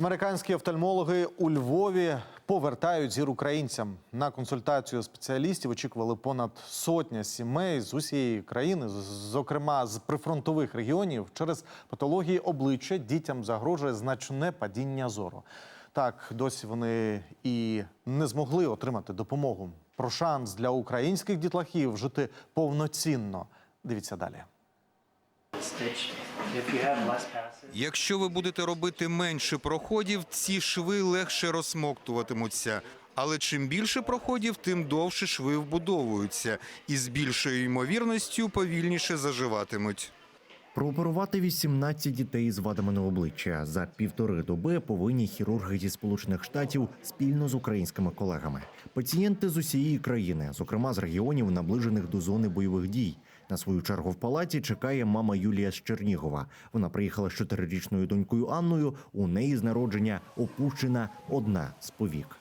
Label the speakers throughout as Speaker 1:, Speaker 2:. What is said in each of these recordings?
Speaker 1: Американські офтальмологи у Львові повертають зір українцям. На консультацію спеціалістів очікували понад сотня сімей з усієї країни, зокрема з прифронтових регіонів. Через патології обличчя дітям загрожує значне падіння зору. Так, досі вони і не змогли отримати допомогу. Про шанс для українських дітлахів жити повноцінно. Дивіться далі.
Speaker 2: Якщо ви будете робити менше проходів, ці шви легше розсмоктуватимуться. Але чим більше проходів, тим довше шви вбудовуються і з більшою ймовірністю повільніше заживатимуть.
Speaker 3: Прооперувати 18 дітей з вадами на обличчя за півтори доби повинні хірурги зі сполучених штатів спільно з українськими колегами. Пацієнти з усієї країни, зокрема з регіонів, наближених до зони бойових дій. На свою чергу в палаті чекає мама Юлія з Чернігова. Вона приїхала з чотирирічною донькою Анною. У неї з народження опущена одна з повік.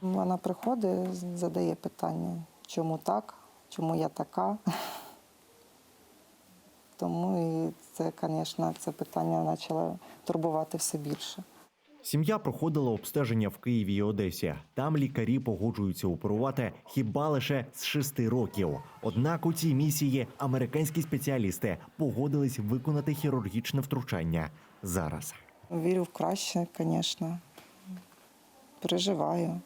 Speaker 4: Вона приходить, задає питання, чому так, чому я така. Тому і це, звісно, це питання почало турбувати все більше.
Speaker 3: Сім'я проходила обстеження в Києві і Одесі. Там лікарі погоджуються оперувати хіба лише з шести років. Однак у цій місії американські спеціалісти погодились виконати хірургічне втручання зараз.
Speaker 4: Вірю в краще, звісно. Переживаю.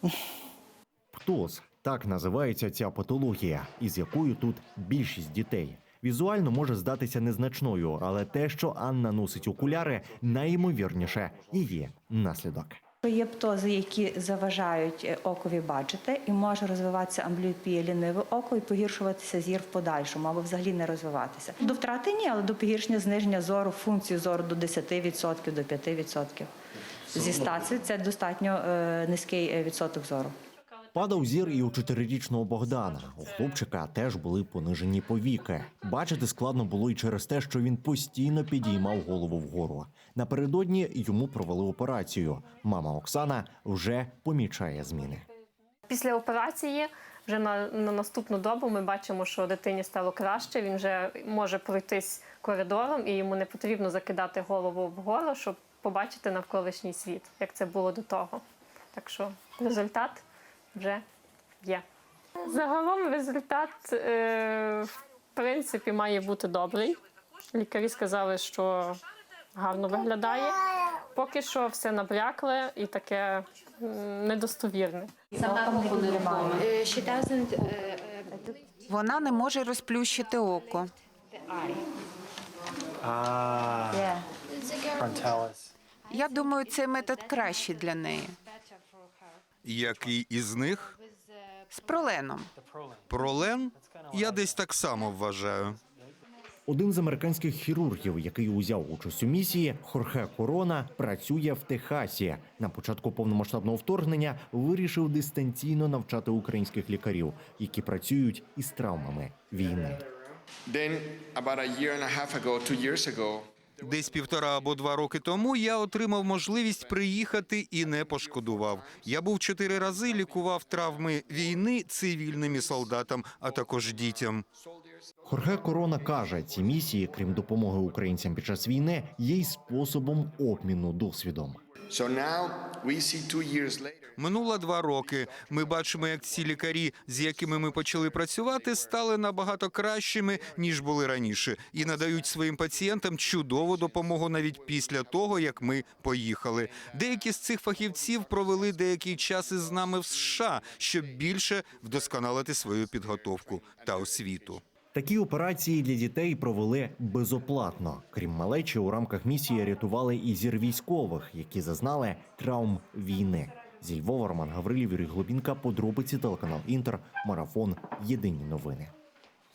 Speaker 3: ПТОС – так називається ця патологія, із якою тут більшість дітей. Візуально може здатися незначною, але те, що Анна носить окуляри, найімовірніше її наслідок.
Speaker 5: Є птози, які заважають е, окові бачити, і може розвиватися амбліопія ліниве око і погіршуватися зір в подальшому або взагалі не розвиватися. До втрати ні, але до погіршення зниження зору, функції зору до 10%, до 5%. Зі 100 – це достатньо е, низький е, відсоток зору.
Speaker 3: Падав зір і у чотирирічного Богдана. У хлопчика теж були понижені повіки. Бачити складно було й через те, що він постійно підіймав голову вгору. Напередодні йому провели операцію. Мама Оксана вже помічає зміни.
Speaker 6: Після операції вже на, на наступну добу ми бачимо, що дитині стало краще. Він вже може пройтись коридором, і йому не потрібно закидати голову вгору, щоб побачити навколишній світ, як це було до того. Так що результат вже є. Загалом результат, е, в принципі, має бути добрий. Лікарі сказали, що гарно виглядає. Поки що все набрякле і таке недостовірне.
Speaker 7: Вона не може розплющити око. Я думаю, цей метод кращий для неї.
Speaker 2: Який із них?
Speaker 7: З проленом.
Speaker 2: Пролен? Я десь так само вважаю.
Speaker 3: Один з американських хірургів, який узяв участь у місії, Хорхе Корона, працює в Техасі. На початку повномасштабного вторгнення вирішив дистанційно навчати українських лікарів, які працюють із травмами війни.
Speaker 2: Десь півтора або два роки тому я отримав можливість приїхати і не пошкодував. Я був чотири рази лікував травми війни цивільним і солдатам, а також дітям.
Speaker 3: Хорге Корона каже, ці місії, крім допомоги українцям під час війни, є й способом обміну досвідом.
Speaker 2: Минуло два роки. Ми бачимо, як ці лікарі, з якими ми почали працювати, стали набагато кращими ніж були раніше, і надають своїм пацієнтам чудову допомогу навіть після того, як ми поїхали. Деякі з цих фахівців провели деякий час із нами в США, щоб більше вдосконалити свою підготовку та освіту.
Speaker 3: Такі операції для дітей провели безоплатно. Крім малечі, у рамках місії рятували і зір військових, які зазнали травм війни. Зі Львова Роман Гаврилів, Юрій Глобінка, подробиці телеканал Інтер, марафон. Єдині новини.